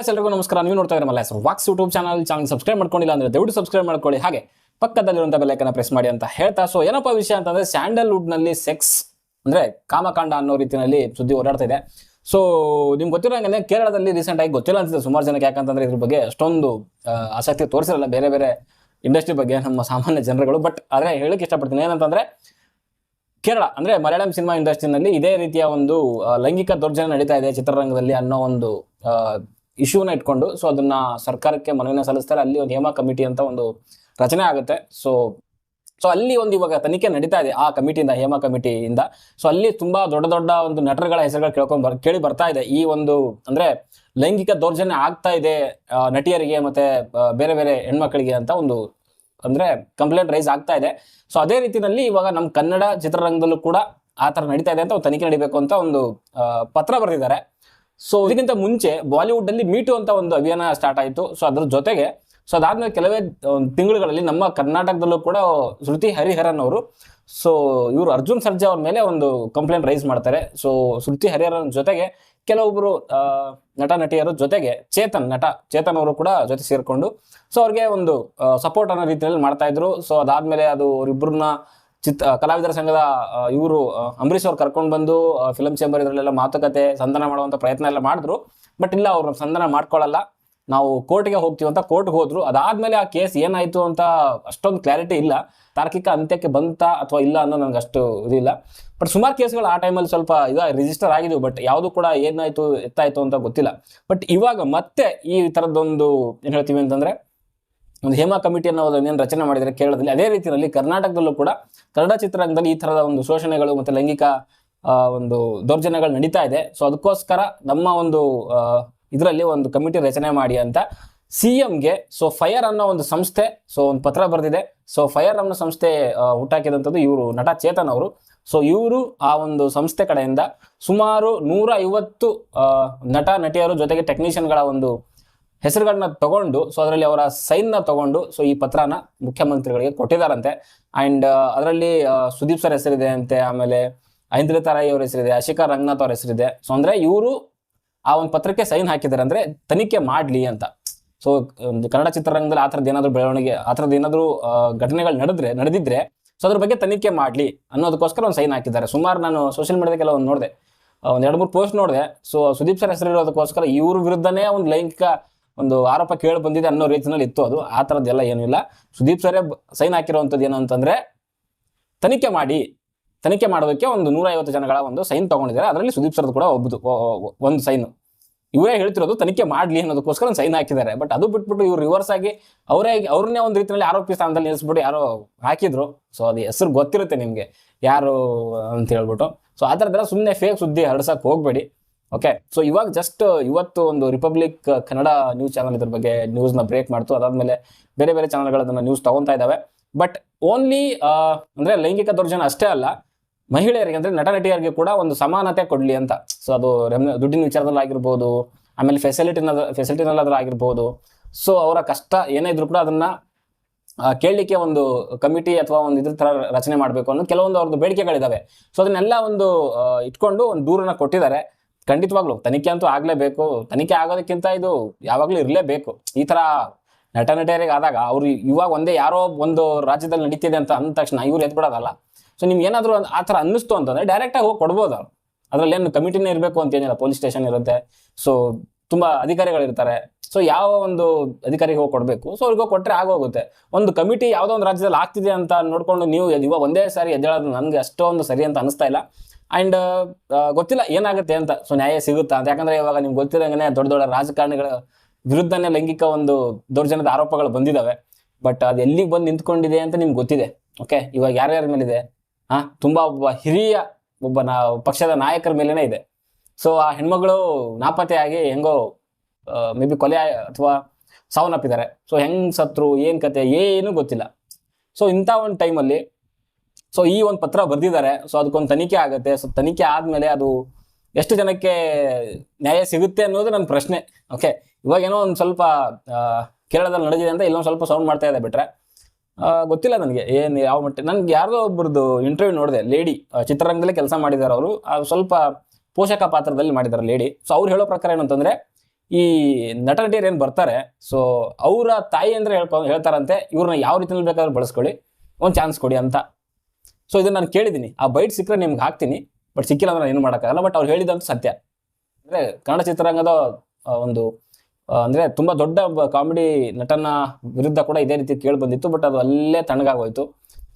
ಎಲ್ರಿಗೂ ನಮಸ್ಕಾರ. ನೀವು ನೋಡ್ತಾ ಇರೋ Malla walks YouTube channel channel subscribe ಮಾಡ್ಕೊಂಡಿಲ್ಲ ಅಂದ್ರೆ ದಯವಿಟ್ಟು ಸಬ್ಸ್ಕ್ರೈಬ್ ಮಾಡ್ಕೊಳ್ಳಿ. ಹಾಗೆ ಪಕ್ಕದಲ್ಲಿರುವಂಥ ಬೆಲೆಕನ್ನ ಪ್ರೆಸ್ ಮಾಡಿ ಅಂತ ಹೇಳ್ತಾ. ಸೊ ಏನಪ್ಪ ವಿಷಯ ಅಂತಂದ್ರೆ ಸ್ಯಾಂಡಲ್ವುಡ್ನಲ್ಲಿ ಸೆಕ್ಸ್ ಅಂದ್ರೆ ಕಾಮಕಾಂಡ ಅನ್ನೋ ರೀತಿಯಲ್ಲಿ ಸುದ್ದಿ ಓಡಾಡ್ತಾ ಇದೆ. ಸೊ ನಿಮ್ಗೆ ಗೊತ್ತಿರೋಂಗೆ ಕೇರಳದಲ್ಲಿ ರೀಸೆಂಟ್ ಆಗಿ ಗೊತ್ತಿಲ್ಲ ಅನ್ಸುತ್ತೆ ಸುಮಾರು ಜನಕ್ಕೆ. ಯಾಕಂತಂದ್ರೆ ಇದ್ರ ಬಗ್ಗೆ ಅಷ್ಟೊಂದು ಆಸಕ್ತಿ ತೋರಿಸಿರಲ್ಲ ಬೇರೆ ಬೇರೆ ಇಂಡಸ್ಟ್ರಿ ಬಗ್ಗೆ ನಮ್ಮ ಸಾಮಾನ್ಯ ಜನರುಗಳು. ಬಟ್ ಆದ್ರೆ ಹೇಳಕ್ಕೆ ಇಷ್ಟಪಡ್ತೀನಿ ಏನಂತಂದ್ರೆ ಕೇರಳ ಅಂದ್ರೆ ಮಲಯಾಳಂ ಸಿನಿಮಾ ಇಂಡಸ್ಟ್ರಿನಲ್ಲಿ ಇದೇ ರೀತಿಯ ಒಂದು ಲೈಂಗಿಕ ದೌರ್ಜನ್ಯ ನಡೀತಾ ಇದೆ ಚಿತ್ರರಂಗದಲ್ಲಿ ಅನ್ನೋ ಒಂದು ಇಶ್ಯೂನ ಇಟ್ಕೊಂಡು ಸೊ ಅದನ್ನ ಸರ್ಕಾರಕ್ಕೆ ಮನವಿನ ಸಲ್ಲಿಸ್ತಾರೆ. ಅಲ್ಲಿ ಒಂದು ನಿಯಮ ಕಮಿಟಿ ಅಂತ ಒಂದು ರಚನೆ ಆಗುತ್ತೆ. ಸೊ ಸೊ ಅಲ್ಲಿ ಒಂದು ಇವಾಗ ತನಿಖೆ ನಡೀತಾ ಇದೆ ಆ ಕಮಿಟಿಯಿಂದ, ಹೇಮ ಕಮಿಟಿಯಿಂದ. ಸೊ ಅಲ್ಲಿ ತುಂಬಾ ದೊಡ್ಡ ದೊಡ್ಡ ಒಂದು ನಟರುಗಳ ಹೆಸರುಗಳು ಕೇಳ್ಕೊಂಡ್ ಬರ್, ಕೇಳಿ ಬರ್ತಾ ಇದೆ. ಈ ಒಂದು ಅಂದ್ರೆ ಲೈಂಗಿಕ ದೌರ್ಜನ್ಯ ಆಗ್ತಾ ಇದೆ ನಟಿಯರಿಗೆ ಮತ್ತೆ ಬೇರೆ ಬೇರೆ ಹೆಣ್ಮಕ್ಳಿಗೆ ಅಂತ ಒಂದು ಅಂದ್ರೆ ಕಂಪ್ಲೇಂಟ್ ರೈಸ್ ಆಗ್ತಾ ಇದೆ. ಸೊ ಅದೇ ರೀತಿಯಲ್ಲಿ ಇವಾಗ ನಮ್ಮ ಕನ್ನಡ ಚಿತ್ರರಂಗದಲ್ಲೂ ಕೂಡ ಆ ಥರ ನಡೀತಾ ಇದೆ ಅಂತ ಒಂದು ತನಿಖೆ ನಡಿಬೇಕು ಅಂತ ಒಂದು ಪತ್ರ ಬರೆದಿದ್ದಾರೆ. ಸೊ ಇದಕ್ಕಿಂತ ಮುಂಚೆ ಬಾಲಿವುಡ್ ಅಲ್ಲಿ ಮೀಟು ಅಂತ ಒಂದು ಅಭಿಯಾನ ಸ್ಟಾರ್ಟ್ ಆಯಿತು. ಸೊ ಅದ್ರ ಜೊತೆಗೆ ಸೊ ಅದಾದ್ಮೇಲೆ ಕೆಲವೇ ಒಂದು ತಿಂಗಳುಗಳಲ್ಲಿ ನಮ್ಮ ಕರ್ನಾಟಕದಲ್ಲೂ ಕೂಡ ಶ್ರುತಿ ಹರಿಹರನ್ ಅವರು ಸೊ ಇವರು ಅರ್ಜುನ್ ಸರ್ಜಾ ಅವ್ರ ಮೇಲೆ ಒಂದು ಕಂಪ್ಲೇಂಟ್ ರೈಸ್ ಮಾಡ್ತಾರೆ. ಸೊ ಶ್ರುತಿ ಹರಿಹರನ್ ಜೊತೆಗೆ ಕೆಲವೊಬ್ಬರು ನಟ ನಟಿಯರು ಜೊತೆಗೆ ಚೇತನ್ ನಟ ಚೇತನ್ ಅವರು ಕೂಡ ಜೊತೆ ಸೇರಿಕೊಂಡು ಸೊ ಅವ್ರಿಗೆ ಒಂದು ಸಪೋರ್ಟ್ ಅನ್ನೋ ರೀತಿಯಲ್ಲಿ ಮಾಡ್ತಾ ಇದ್ರು. ಸೊ ಅದಾದ್ಮೇಲೆ ಅದು ಅವರಿಬ್ಬರನ್ನ ಚಿತ್ ಕಲಾವಿದರ ಸಂಘದ ಇವರು ಅಂಬರೀಶ್ ಅವ್ರು ಕರ್ಕೊಂಡು ಬಂದು ಫಿಲಂ ಚೇಂಬರ್ ಇದರಲ್ಲೆಲ್ಲ ಮಾತುಕತೆ, ಸಂಧಾನ ಮಾಡುವಂಥ ಪ್ರಯತ್ನ ಎಲ್ಲ ಮಾಡಿದ್ರು. ಬಟ್ ಇಲ್ಲ, ಅವ್ರು ಸಂಧಾನ ಮಾಡ್ಕೊಳ್ಳಲ್ಲ ನಾವು ಕೋರ್ಟ್ಗೆ ಹೋಗ್ತೀವಿ ಅಂತ ಕೋರ್ಟ್ಗೆ ಹೋದ್ರು. ಅದಾದ್ಮೇಲೆ ಆ ಕೇಸ್ ಏನಾಯ್ತು ಅಂತ ಅಷ್ಟೊಂದು ಕ್ಲಾರಿಟಿ ಇಲ್ಲ. ತಾರ್ಕಿಕ ಅಂತ್ಯಕ್ಕೆ ಬಂತ ಅಥವಾ ಇಲ್ಲ ಅನ್ನೋ ನನಗೆ ಅಷ್ಟು ಇದಿಲ್ಲ ಬಟ್ ಸುಮಾರು ಕೇಸ್ಗಳು ಆ ಟೈಮಲ್ಲಿ ಸ್ವಲ್ಪ ಇದು ರಿಜಿಸ್ಟರ್ ಆಗಿದ್ವು. ಬಟ್ ಯಾವುದು ಕೂಡ ಏನಾಯ್ತು, ಎತ್ತಾಯ್ತು ಅಂತ ಗೊತ್ತಿಲ್ಲ. ಬಟ್ ಇವಾಗ ಮತ್ತೆ ಈ ಥರದ್ದೊಂದು ಏನು ಹೇಳ್ತೀವಿ ಅಂತಂದ್ರೆ ಒಂದು ಹೇಮಾ ಕಮಿಟಿ ಅನ್ನೋ ಏನು ರಚನೆ ಮಾಡಿದರೆ ಕೇರಳದಲ್ಲಿ, ಅದೇ ರೀತಿಯಲ್ಲಿ ಕರ್ನಾಟಕದಲ್ಲೂ ಕೂಡ ಕನ್ನಡ ಚಿತ್ರರಂಗದಲ್ಲಿ ಈ ಥರದ ಒಂದು ಶೋಷಣೆಗಳು ಮತ್ತು ಲೈಂಗಿಕ ಒಂದು ದೌರ್ಜನ್ಯಗಳು ನಡೀತಾ ಇದೆ. ಸೊ ಅದಕ್ಕೋಸ್ಕರ ನಮ್ಮ ಒಂದು ಇದರಲ್ಲಿ ಒಂದು ಕಮಿಟಿ ರಚನೆ ಮಾಡಿ ಅಂತ ಸಿ ಎಂಗೆ ಸೊ ಫೈರ್ ಅನ್ನೋ ಒಂದು ಸಂಸ್ಥೆ ಸೊ ಒಂದು ಪತ್ರ ಬರೆದಿದೆ. ಸೊ ಫೈರ್ ಅನ್ನೋ ಸಂಸ್ಥೆ ಹುಟ್ಟಾಕಿದಂಥದ್ದು ಇವರು ನಟ ಚೇತನ್ ಅವರು. ಸೊ ಇವರು ಆ ಒಂದು ಸಂಸ್ಥೆ ಕಡೆಯಿಂದ ಸುಮಾರು ನೂರ ಐವತ್ತು ನಟ, ನಟಿಯರು ಜೊತೆಗೆ ಟೆಕ್ನಿಷಿಯನ್ಗಳ ಒಂದು ಹೆಸರುಗಳನ್ನ ತಗೊಂಡು ಸೊ ಅದರಲ್ಲಿ ಅವರ ಸೈನ್ನ ತಗೊಂಡು ಸೊ ಈ ಪತ್ರನ ಮುಖ್ಯಮಂತ್ರಿಗಳಿಗೆ ಕೊಟ್ಟಿದ್ದಾರಂತೆ ಅಂಡ್ ಅದರಲ್ಲಿ ಸುದೀಪ್ ಸರ್ ಹೆಸರಿದೆ ಅಂತೆ, ಆಮೇಲೆ ಐಂದ್ರಿತಾ ರಾಯ್ ಅವ್ರ ಹೆಸರಿದೆ, ಅಶಿಕಾ ರಂಗನಾಥ್ ಅವ್ರ ಹೆಸರಿದೆ. ಸೊ ಅಂದ್ರೆ ಇವರು ಆ ಒಂದು ಪತ್ರಕ್ಕೆ ಸೈನ್ ಹಾಕಿದ್ದಾರೆ ಅಂದ್ರೆ ತನಿಖೆ ಮಾಡ್ಲಿ ಅಂತ. ಸೊ ಕನ್ನಡ ಚಿತ್ರರಂಗದಲ್ಲಿ ಆ ಥರದ್ದು ಏನಾದ್ರು ಬೆಳವಣಿಗೆ, ಆ ಥರದ್ದು ಏನಾದರೂ ಘಟನೆಗಳು ನಡೆದ್ರೆ, ನಡೆದಿದ್ರೆ ಸೊ ಅದ್ರ ಬಗ್ಗೆ ತನಿಖೆ ಮಾಡ್ಲಿ ಅನ್ನೋದಕ್ಕೋಸ್ಕರ ಒಂದು ಸೈನ್ ಹಾಕಿದ್ದಾರೆ. ಸುಮಾರು ನಾನು ಸೋಷಿಯಲ್ ಮೀಡಿಯಾದಕ್ಕೆಲ್ಲ ಕೆಲವೊಂದು ನೋಡಿದೆ. ಒಂದು ಎರಡು ಮೂರು ಪೋಸ್ಟ್ ನೋಡಿದೆ. ಸೊ ಸುದೀಪ್ ಸರ್ ಹೆಸರಿರೋದಕ್ಕೋಸ್ಕರ ಇವ್ರ ವಿರುದ್ಧನೇ ಒಂದು ಲೈಂಗಿಕ ಒಂದು ಆರೋಪ ಕೇಳಿ ಬಂದಿದೆ ಅನ್ನೋ ರೀತಿಯಲ್ಲಿ ಇತ್ತು ಅದು. ಆ ಥರದ್ದೆಲ್ಲ ಏನೂ ಇಲ್ಲ. ಸುದೀಪ್ ಸರೇ ಸೈನ್ ಹಾಕಿರುವಂಥದ್ದು ಏನು ಅಂತಂದ್ರೆ ತನಿಖೆ ಮಾಡಿ, ತನಿಖೆ ಮಾಡೋದಕ್ಕೆ ಒಂದು ನೂರ ಐವತ್ತು ಜನಗಳ ಒಂದು ಸೈನ್ ತಗೊಂಡಿದ್ದಾರೆ. ಅದರಲ್ಲಿ ಸುದೀಪ್ ಸರ್ದು ಕೂಡ ಒಬ್ಬದು ಒಂದು ಸೈನು. ಇವರೇ ಹೇಳ್ತಿರೋದು ತನಿಖೆ ಮಾಡ್ಲಿ ಅನ್ನೋದಕ್ಕೋಸ್ಕರ ಸೈನ್ ಹಾಕಿದ್ದಾರೆ. ಬಟ್ ಅದು ಬಿಟ್ಬಿಟ್ಟು ಇವ್ರು ರಿವರ್ಸ್ ಆಗಿ ಅವರೇ, ಅವ್ರನ್ನೇ ಒಂದು ರೀತಿಯಲ್ಲಿ ಆರೋಪಿ ಸ್ಥಾನದಲ್ಲಿ ನಿಲ್ಲಿಸ್ಬಿಟ್ಟು ಯಾರೋ ಹಾಕಿದ್ರು. ಸೊ ಅದು ಹೆಸರು ಗೊತ್ತಿರುತ್ತೆ ನಿಮಗೆ. ಯಾರು ಅಂತ ಹೇಳ್ಬಿಟ್ಟು. ಸೊ ಆ ಥರದ್ದೆಲ್ಲ ಸುಮ್ಮನೆ ಫೇಕ್ ಸುದ್ದಿ ಹರಡ್ಸಕ್ಕೆ ಹೋಗ್ಬೇಡಿ. ಓಕೆ ಸೊ ಇವಾಗ ಜಸ್ಟ್ ಇವತ್ತು ಒಂದು ರಿಪಬ್ಲಿಕ್ ಕನ್ನಡ ನ್ಯೂಸ್ ಚಾನಲ್ ಇದ್ರ ಬಗ್ಗೆ ನ್ಯೂಸ್ನ ಬ್ರೇಕ್ ಮಾಡ್ತು. ಅದಾದಮೇಲೆ ಬೇರೆ ಬೇರೆ ಚಾನಲ್ಗಳು ನ್ಯೂಸ್ ತಗೊಂತಾ ಇದ್ದಾವೆ ಬಟ್ ಓನ್ಲಿ ಅಂದ್ರೆ ಲೈಂಗಿಕ ದೌರ್ಜನ್ಯ ಅಷ್ಟೇ ಅಲ್ಲ, ಮಹಿಳೆಯರಿಗೆ ಅಂದ್ರೆ ನಟ ನಟಿಯರಿಗೆ ಕೂಡ ಒಂದು ಸಮಾನತೆ ಕೊಡ್ಲಿ ಅಂತ. ಸೊ ಅದು ದುಡ್ಡಿನ ವಿಚಾರದಲ್ಲಿ ಆಗಿರ್ಬೋದು, ಆಮೇಲೆ ಫೆಸಿಲಿಟಿನ ಫೆಸಿಲಿಟಿನಲ್ಲಾದ್ರೂ ಆಗಿರ್ಬೋದು. ಸೊ ಅವರ ಕಷ್ಟ ಏನೇ ಇದ್ರು ಕೂಡ ಅದನ್ನ ಕೇಳಲಿಕ್ಕೆ ಒಂದು ಕಮಿಟಿ ಅಥವಾ ಒಂದು ಇದ್ರ ತರ ರಚನೆ ಮಾಡಬೇಕು ಅನ್ನೋ ಕೆಲವೊಂದು ಅವ್ರದ್ದು ಬೇಡಿಕೆಗಳಿದ್ದಾವೆ ಸೊ ಅದನ್ನೆಲ್ಲ ಒಂದು ಇಟ್ಕೊಂಡು ಒಂದು ದೂರನ್ನ ಕೊಟ್ಟಿದ್ದಾರೆ. ಖಂಡಿತವಾಗ್ಲು ತನಿಖೆ ಅಂತೂ ಆಗ್ಲೇಬೇಕು. ತನಿಖೆ ಆಗೋದಕ್ಕಿಂತ ಇದು ಯಾವಾಗಲೂ ಇರಲೇಬೇಕು. ಈ ತರ ನಟ ನಟಿಯರಿಗೆ ಆದಾಗ ಅವ್ರು ಇವಾಗ ಒಂದೇ ಯಾರೋ ಒಂದು ರಾಜ್ಯದಲ್ಲಿ ನಡೀತಿದೆ ಅಂತ ಅಂದ ತಕ್ಷಣ ಇವ್ರು ಎತ್ಬಿಡೋದಲ್ಲ ಸೊ ನಿಮ್ಗೆ ಏನಾದ್ರು ಆ ಥರ ಅನ್ನಿಸ್ತು ಅಂತಂದ್ರೆ ಡೈರೆಕ್ಟ್ ಆಗಿ ಹೋಗಿ ಕೊಡ್ಬೋದು ಅವ್ರು. ಅದ್ರಲ್ಲಿ ಏನು ಕಮಿಟಿನೇ ಇರಬೇಕು ಅಂತ ಏನಿಲ್ಲ ಪೊಲೀಸ್ ಸ್ಟೇಷನ್ ಇರುತ್ತೆ. ಸೊ ತುಂಬಾ ಅಧಿಕಾರಿಗಳಿರ್ತಾರೆ. ಸೊ ಯಾವ ಒಂದು ಅಧಿಕಾರಿಗೆ ಹೋಗಿ ಕೊಡಬೇಕು? ಸೊ ಅವ್ರಿಗೆ ಕೊಟ್ಟರೆ ಆಗೋಗುತ್ತೆ. ಒಂದು ಕಮಿಟಿ ಯಾವುದೋ ಒಂದು ರಾಜ್ಯದಲ್ಲಿ ಆಗ್ತಿದೆ ಅಂತ ನೋಡ್ಕೊಂಡು ನೀವು ಇವಾಗ ಒಂದೇ ಸಾರಿ ಎದ್ದೇಳೋದು ನನಗೆ ಅಷ್ಟೊಂದು ಸರಿ ಅಂತ ಅನಿಸ್ತಾ ಇಲ್ಲ. ಅಂಡ್ ಗೊತ್ತಿಲ್ಲ ಏನಾಗುತ್ತೆ ಅಂತ. ಸೊ ನ್ಯಾಯ ಸಿಗುತ್ತಾ ಅಂತ. ಯಾಕಂದ್ರೆ ಇವಾಗ ನಿಮ್ಗೆ ಗೊತ್ತಿರಂಗೆ ದೊಡ್ಡ ದೊಡ್ಡ ರಾಜಕಾರಣಿಗಳ ವಿರುದ್ಧನೇ ಲೈಂಗಿಕ ಒಂದು ದೌರ್ಜನ್ಯದ ಆರೋಪಗಳು ಬಂದಿದ್ದಾವೆ ಬಟ್ ಅದು ಎಲ್ಲಿಗೆ ಬಂದು ನಿಂತ್ಕೊಂಡಿದೆ ಅಂತ ನಿಮ್ಗೆ ಗೊತ್ತಿದೆ. ಓಕೆ ಇವಾಗ ಯಾರ್ಯಾರ ಮೇಲಿದೆ? ಹಾಂ? ತುಂಬಾ ಒಬ್ಬ ಹಿರಿಯ ಒಬ್ಬ ನಾ, ಪಕ್ಷದ ನಾಯಕರ ಮೇಲೇನೆ ಇದೆ. ಸೊ ಆ ಹೆಣ್ಮಗಳು ನಾಪತ್ತೆಯಾಗಿ ಹೆಂಗೋ ಮೇ ಬಿ ಕೊಲೆ ಅಥವಾ ಸಾವನ್ನಪ್ಪಿದ್ದಾರೆ. ಸೊ ಹೆಂಗ್ ಸತ್ರು, ಏನು ಕತೆ, ಏನು ಗೊತ್ತಿಲ್ಲ. ಸೊ ಇಂಥ ಒಂದು ಟೈಮಲ್ಲಿ ಸೊ ಈ ಒಂದು ಪತ್ರ ಬರೆದಿದ್ದಾರೆ. ಸೊ ಅದಕ್ಕೊಂದು ತನಿಖೆ ಆಗುತ್ತೆ. ಸೊ ತನಿಖೆ ಆದ್ಮೇಲೆ ಅದು ಎಷ್ಟು ಜನಕ್ಕೆ ನ್ಯಾಯ ಸಿಗುತ್ತೆ ಅನ್ನೋದು ನನ್ನ ಪ್ರಶ್ನೆ. ಓಕೆ ಇವಾಗ ಏನೋ ಒಂದು ಸ್ವಲ್ಪ ಕೇರಳದಲ್ಲಿ ನಡೆದಿದೆ ಅಂತ ಇಲ್ಲೊಂದು ಸ್ವಲ್ಪ ಸೌಂಡ್ ಮಾಡ್ತಾ ಇದೆ ಬಿಟ್ರೆ. ಗೊತ್ತಿಲ್ಲ ನನಗೆ ಏನು, ಯಾವ ಮಟ್ಟ. ನನ್ಗೆ ಯಾರ್ದೋ ಒಬ್ಬರದ್ದು ಇಂಟರ್ವ್ಯೂ ನೋಡಿದೆ ಲೇಡಿ ಚಿತ್ರರಂಗದಲ್ಲಿ ಕೆಲಸ ಮಾಡಿದ್ದಾರೆ ಅವರು. ಸ್ವಲ್ಪ ಪೋಷಕ ಪಾತ್ರದಲ್ಲಿ ಮಾಡಿದ್ದಾರೆ ಲೇಡಿ ಸೊ ಅವ್ರು ಹೇಳೋ ಪ್ರಕಾರ ಏನಂತಂದರೆ ಈ ನಟ ಏನು ಬರ್ತಾರೆ ಸೊ ಅವರ ತಾಯಿ ಅಂದ್ರೆ ಹೇಳ್ಕೊ, ಹೇಳ್ತಾರಂತೆ, ಇವ್ರನ್ನ ಯಾವ ರೀತಿಯಲ್ಲಿ ಬೇಕಾದ್ರೂ ಬಳಸ್ಕೊಳ್ಳಿ, ಒಂದು ಚಾನ್ಸ್ ಕೊಡಿ ಅಂತ. ಸೊ ಇದನ್ನು ನಾನು ಕೇಳಿದ್ದೀನಿ. ಆ ಬೈಟ್ ಸಿಕ್ಕರೆ ನಿಮ್ಗೆ ಹಾಕ್ತೀನಿ. ಬಟ್ ಸಿಕ್ಕಿಲ್ಲ ಅಂದ್ರೆ ಏನು ಮಾಡೋಕ್ಕಾಗಲ್ಲ. ಬಟ್ ಅವ್ರು ಹೇಳಿದಂತ ಸತ್ಯ. ಅಂದರೆ ಕನ್ನಡ ಚಿತ್ರರಂಗದ ಒಂದು ಅಂದರೆ ತುಂಬ ದೊಡ್ಡ ಕಾಮಿಡಿ ನಟನ ವಿರುದ್ಧ ಕೂಡ ಇದೇ ರೀತಿ ಕೇಳಿ ಬಂದಿತ್ತು. ಬಟ್ ಅದು ಅಲ್ಲೇ ತಣ್ಣಗಾಗೋಯ್ತು.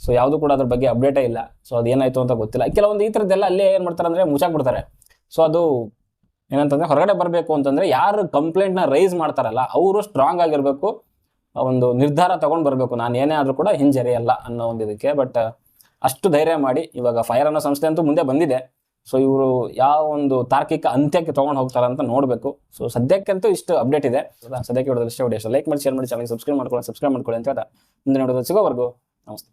ಸೊ ಯಾವುದು ಕೂಡ ಅದ್ರ ಬಗ್ಗೆ ಅಪ್ಡೇಟೇ ಇಲ್ಲ. ಸೊ ಅದು ಏನಾಯಿತು ಅಂತ ಗೊತ್ತಿಲ್ಲ. ಕೆಲವೊಂದು ಈ ಥರದ್ದೆಲ್ಲ ಅಲ್ಲೇ ಏನು ಮಾಡ್ತಾರೆ ಅಂದರೆ ಮುಚ್ಚಾಕ್ಬಿಡ್ತಾರೆ ಸೊ ಅದು ಏನಂತಂದರೆ ಹೊರಗಡೆ ಬರಬೇಕು ಅಂತಂದರೆ ಯಾರು ಕಂಪ್ಲೇಂಟ್ನ ರೈಸ್ ಮಾಡ್ತಾರಲ್ಲ, ಅವರು ಸ್ಟ್ರಾಂಗ್ ಆಗಿರಬೇಕು. ಒಂದು ನಿರ್ಧಾರ ತೊಗೊಂಡು ಬರಬೇಕು. ನಾನು ಏನೇ ಆದರೂ ಕೂಡ ಹಿಂಜರಿಯಲ್ಲ ಅನ್ನೋ ಒಂದು ಇದಕ್ಕೆ. ಬಟ್ ಅಷ್ಟು ಧೈರ್ಯ ಮಾಡಿ ಇವಾಗ ಫೈರ್ ಅನ್ನೋ ಸಂಸ್ಥೆ ಅಂತೂ ಮುಂದೆ ಬಂದಿದೆ. ಸೊ ಇವರು ಯಾವ ಒಂದು ತಾರ್ಕಿಕ ಅಂತ್ಯಕ್ಕೆ ತಗೊಂಡು ಹೋಗ್ತಾರೆ ಅಂತ ನೋಡಬೇಕು. ಸೊ ಸದ್ಯಕ್ಕಂತೂ ಇಷ್ಟು ಅಪ್ಡೇಟ್ ಇದೆ? ಸದ್ಯಕ್ಕೆ ಹೊಡೆದ್ರೆ ಇಷ್ಟ ಹೊಡಿ ಲೈಕ್ ಮಾಡಿ ಶೇರ್ ಮಾಡಿ ಚಾನಲ್ ಸಬ್ಸ್ಕ್ರೈಬ್ ಮಾಡ್ಕೊಳ್ಳಿ ಸಬ್ಸ್ಕ್ರೈಬ್ ಮಾಡ್ಕೊಳ್ಳಿ ಅಂತ ಹೇಳ್ತಾ ಮುಂದೆ ನೋಡೋದು ಸಿಗೋವರೆಗೂ ನಮಸ್ತೆ.